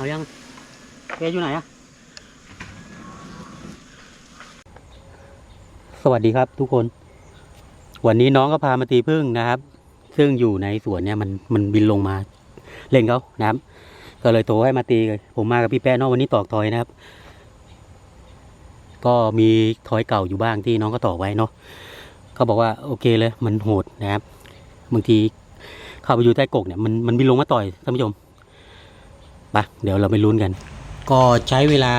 เอายังแกอยู่ไหนอะสวัสดีครับทุกคน วันนี้น้องก็พามาตีพึ่งนะครับ ซึ่งอยู่ในสวนเนี่ยมันมันบินลงมา เล่นเขานะครับ ก็เลยโทรให้มาตีผมมากับพี่แป๊ะนอกวันนี้ตอกทอยนะครับ ก็มีทอยเก่าอยู่บ้างที่น้องก็ตอกไว้เนาะเขาบอกว่าโอเคเลยมันโหดนะครับบางทีเข้าไปอยู่ใต้กกเนี่ยมันมันบินลงมาต่อยท่านผู้ชม ปะเดี๋ยวเราไปลุ้นกัน ก็ใช้เวลา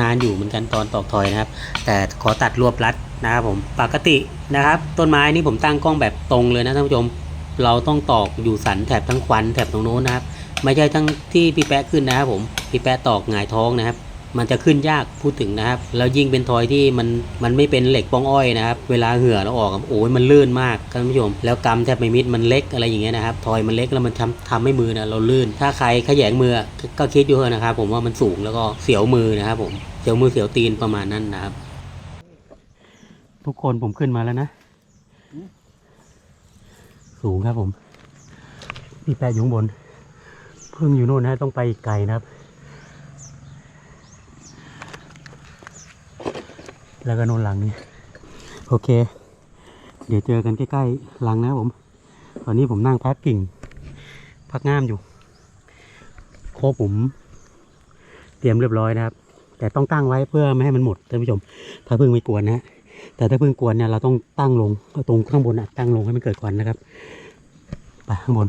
นานอยู่เหมือนกันตอนตอกทอยนะครับ แต่ขอตัดรวบรัดนะครับผมปกตินะครับ ต้นไม้นี่ผมตั้งกล้องแบบตรงเลยนะท่านผู้ชม เราต้องตอกอยู่สันแถบทั้งควันแถบตรงโน้นนะครับ ไม่ใช่ทั้งที่พี่แป๊ะขึ้นนะครับผมพี่แป๊ะตอกหงายท้องนะครับ มันจะขึ้นยากพูดถึงนะครับ แล้วยิ่งเป็นทอยที่มันมันไม่เป็นเหล็กป้องอ้อยนะครับเวลาเหือเราออกโอ้ยมันลื่นมากท่านผู้ชมแล้วกำแทบไม่มิดมันเล็กอะไรอย่างเงี้ยนะครับทอยมันเล็กแล้วมันทำทำให้มือนะเราลื่น ถ้าใครขยงมือก็คิดอยู่เถอะนะครับ ผมว่ามันสูงแล้วก็เสียวมือนะครับผมเสียวมือเสียวตีนประมาณนั้นนะครับ ทุกคนผมขึ้นมาแล้วนะ สูงครับผมพี่แปะอยู่ข้างบน เพิ่งอยู่โน่นนะต้องไปไกลนะครับ แล้วก็โน่นหลังนี้โอเค เดี๋ยวเจอกันใกล้ๆหลังนะผม ตอนนี้ผมนั่งพักกิ่ง พักง่ามอยู่ โคกผมเตรียมเรียบร้อยนะครับ แต่ต้องตั้งไว้เพื่อไม่ให้มันหมดท่านผู้ชม ถ้าเพิ่งไม่กวนนะฮะแต่ถ้าเพิ่งกวนเนี่ยเราต้องตั้งลงตรงข้างบนอะตั้งลงให้มันเกิดควันนะครับ ไปข้างบน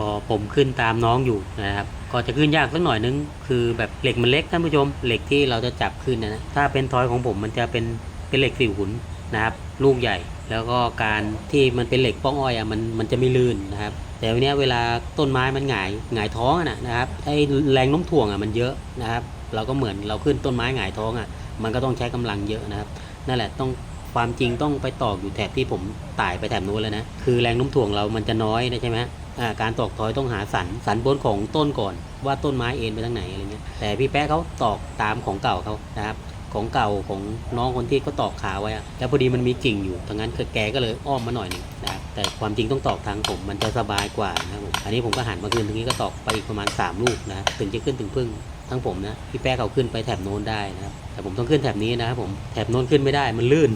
ก็ผมขึ้นตามน้องอยู่นะครับ ก็จะขึ้นยากสักหน่อยนึง คือแบบเหล็กมันเล็กท่านผู้ชม เหล็กที่เราจะจับขึ้นนะ ถ้าเป็นทอยของผมมันจะเป็นเป็นเหล็กสี่หุนนะครับ ลูกใหญ่ แล้วก็การที่มันเป็นเหล็กป้องอ้อยอะมันมันจะไม่ลื่นนะครับ แต่วันนี้เวลาต้นไม้มันหงายหงายท้องอะนะนะครับ ไอ้แรงโน้มถ่วงอะมันเยอะนะครับ เราก็เหมือนเราขึ้นต้นไม้หงายท้องอะ มันก็ต้องใช้กำลังเยอะนะครับ นั่นแหละต้องความจริงต้องไปตอกอยู่แถบที่ผมต่ายไปแถบนู้นแล้วนะ คือแรงโน้มถ่วงเรามันจะน้อยนะใช่ไหม การตอกทอยต้องหาสันสันบนของต้นก่อนว่าต้นไม้เอ็นไปทางไหนอะไรเงี้ยแต่พี่แป๊ะเขาตอกตามของเก่าเขานะครับของเก่าของน้องคนที่เขาตอกขาไว้แล้วพอดีมันมีกิ่งอยู่ทางนั้นคือแกก็เลยอ้อมมาหน่อยหนึงนะครับแต่ความจริงต้องตอกทางผมมันจะสบายกว่านะครับผมอันนี้ผมก็หันมาขึ้นตรงนี้ก็ตอกไปอีกประมาณ 3 ลูกนะถึงจะขึ้นถึงพึ่งทั้งผมนะพี่แป๊ะเขาขึ้นไปแถบโน้นได้นะครับแต่ผมต้องขึ้นแถบนี้นะครับผมแถบโน้นขึ้นไม่ได้มันลื่น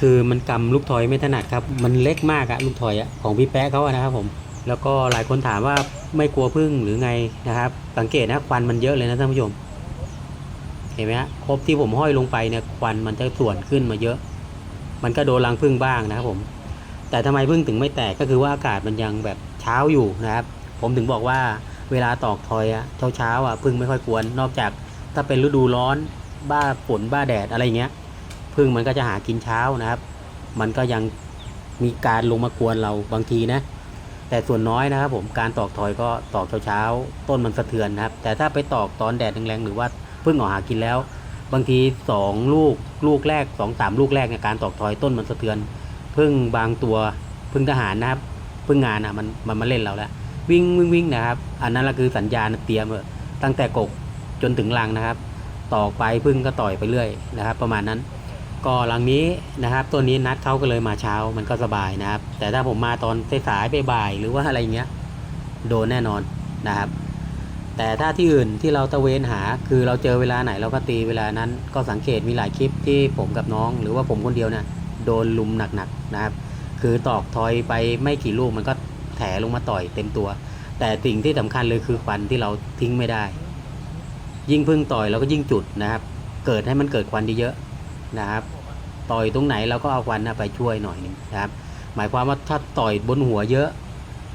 คือมันกำลูกทอยไม่ถนัดครับมันเล็กมากอะลูกทอยอะของพี่แป๊ะเขาอะนะครับผม แล้วก็หลายคนถามว่าไม่กลัวพึ่งหรือไงนะครับ สังเกตนะควันมันเยอะเลยนะท่านผู้ชม เห็นไหมฮะครบที่ผมห้อยลงไปเนี่ยควันมันจะส่วนขึ้นมาเยอะ มันก็โดนรังพึ่งบ้างนะครับผม แต่ทำไมพึ่งถึงไม่แตกก็คือว่าอากาศมันยังแบบเช้าอยู่นะครับ ผมถึงบอกว่าเวลาตอกทอยอะเช้าเช้าอะพึ่งไม่ค่อยกวน นอกจากถ้าเป็นฤดูร้อน บ้าฝนบ้าแดดอะไรเงี้ยพึ่งมันก็จะหากินเช้านะครับ มันก็ยังมีการลงมากวนเราบางทีนะ แต่ส่วนน้อยนะครับผมการตอกทอยก็ตอกเช้าๆต้นมันสะเทือนนะครับ แต่ถ้าไปตอกตอนแดดแรงๆหรือว่าเพิ่งออกหากินแล้ว บางทีสองลูกลูกแรกสองสามลูกแรกในยการตอกทอยต้นมันสะเทือนพึ่งบางตัวพึ่งทหารนะครับพึ่งงานอะมันมันมาเล่นเราแล้ว วิ่งวิ่งวิ่งนะครับ อันนั้นละคือสัญญาณเตรียมตั้งแต่กกจนถึงรังนะครับ ตอกไปพึ่งก็ต่อยไปเรื่อยนะครับ ประมาณนั้น ก็หลังนี้นะครับตัวนี้นัดเขาก็เลยมาเช้ามันก็สบายนะครับ แต่ถ้าผมมาตอนสายๆบ่ายหรือว่าอะไรเงี้ยโดนแน่นอนนะครับ แต่ถ้าที่อื่นที่เราตะเวนหา คือเราเจอเวลาไหนเราก็ตีเวลานั้นก็สังเกตมีหลายคลิปที่ผมกับน้อง หรือว่าผมคนเดียวเนี่ยโดนลุมหนักๆนะครับ คือตอกทอยไปไม่กี่ลูกมันก็แถลงมาต่อยเต็มตัว แต่สิ่งที่สำคัญเลยคือควันที่เราทิ้งไม่ได้ ยิ่งพึ่งต่อยเราก็ยิ่งจุดนะครับ เกิดให้มันเกิดควันเยอะ นะครับ ต่อยตรงไหนเราก็เอาควันนะไปช่วยหน่อยนึงนะครับ หมายความว่าถ้าต่อยบนหัวเยอะ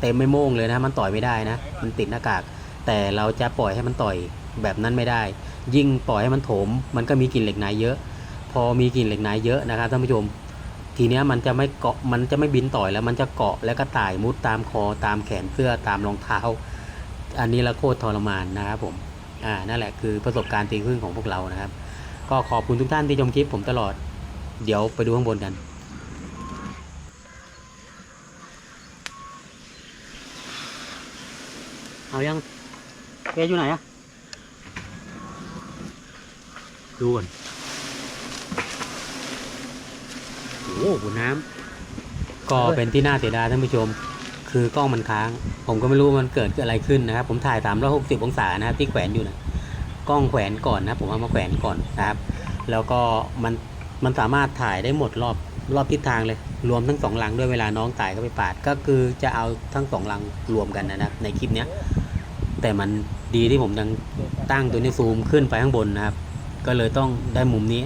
เต็มไม่โม่งเลยนะ มันต่อยไม่ได้นะ มันติดหน้ากาก แต่เราจะปล่อยให้มันต่อยแบบนั้นไม่ได้ ยิ่งปล่อยให้มันโถม มันก็มีกลิ่นเหล็กในเยอะ พอมีกลิ่นเหล็กในเยอะนะครับท่านผู้ชม ทีเนี้ยมันจะไม่เกาะ มันจะไม่บินต่อยแล้ว มันจะเกาะแล้วก็ต่ายมุดตามคอตามแขนเสื้อตามรองเท้า อันนี้ละโคตรทรมานนะครับผม อ่า นั่นแหละคือประสบการณ์ตีพึ่งของพวกเรานะครับ ก็ขอบคุณทุกท่านที่ชมคลิปผมตลอด เดี๋ยวไปดูข้างบนกันเอายังแกอยู่ไหนอะดูก่อนโอ้โหบนน้ำก็เป็นที่น่าเสียดายท่านผู้ชมคคือกล้องมันค้าง ผมก็ไม่รู้มันเกิดอะไรขึ้นนะครับ ผมถ่าย 360 องศานะครับที่แขวนอยู่นะ กล้องแขวนก่อนนะผมเอามาแขวนก่อนนะครับ แล้วก็มันมันสามารถถ่ายได้หมดรอบรอบทิศทางเลย รวมทั้งสองลังด้วยเวลาน้องตายก็ไปปาด ก็คือจะเอาทั้งสองลังรวมกันนะครับในคลิปเนี้ยแต่มันดีที่ผมยังตั้งตัวนี้ซูมขึ้นไปข้างบนนะครับ ก็เลยต้องได้มุมนี้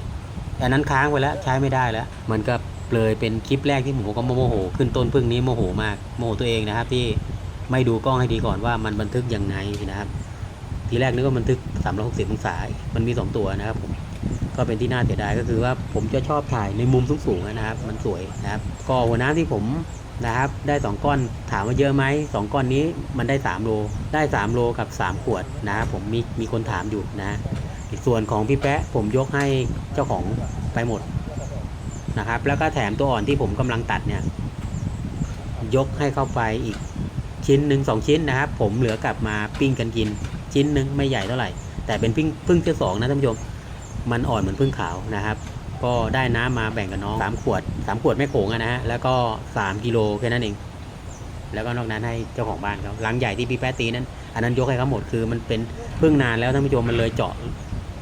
อันนั้นค้างไปแล้วใช้ไม่ได้แล้ว มันก็เลยเป็นคลิปแรกที่ผมก็โมโมโหขึ้นต้นพึ่งนี้โมโหมากโมโหตัวเองนะครับ ที่ไม่ดูกล้องให้ดีก่อนว่ามันบันทึกยังไงนะครับ ทีแรกนึกว่าบันทึก 360 องศา มันมี 2 ตัวนะครับผมก็เป็นที่น่าเสียดายก็คือว่าผมจะชอบถ่ายในมุมสูงๆนะครับ มันสวยนะครับ ก็หัวน้ำที่ผมนะครับ ได้ 2 ก้อนถามว่าเยอะไหมสองก้อนนี้มันได้ 3 โล ได้ 3 โลกับ 3 ขวดนะครับผมมีมีคนถามอยู่นะส่วนของพี่แปะผมยกให้เจ้าของไปหมดนะครับ แล้วก็แถมตัวอ่อนที่ผมกำลังตัดเนี่ย ยกให้เข้าไปอีกชิ้นหนึ่งสองชิ้นนะครับ ผมเหลือกลับมาปิ้งกันกิน ชิ้นหนึ่งไม่ใหญ่เท่าไหร่ แต่เป็นพึ่งพึ่งเชือสองนะท่านผู้ชม มันอ่อนเหมือนพึ่งขาวนะครับ ก็ได้น้ำมาแบ่งกับน้องสามขวดสามขวดแม่โขงนะฮะ แล้วก็สามกิโลแค่นั้นเอง แล้วก็นอกนั้นให้เจ้าของบ้านเขาลังใหญ่ที่พี่แป๊ตีนั้น อันนั้นยกให้เขาหมดคือมันเป็นพึ่งนานแล้วท่านผู้ชมมันเลยเจาะ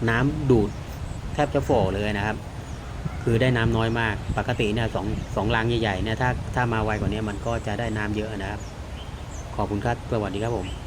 น้ำดูดแทบจะฝ่อเลยนะครับคือได้น้ำน้อยมาก ปกติเนี่ยสองสองลังใหญ่ๆเนี่ยถ้าถ้ามาไวกว่านี้มันก็จะได้น้ำเยอะนะครับ ขอบคุณครับ สวัสดีครับผม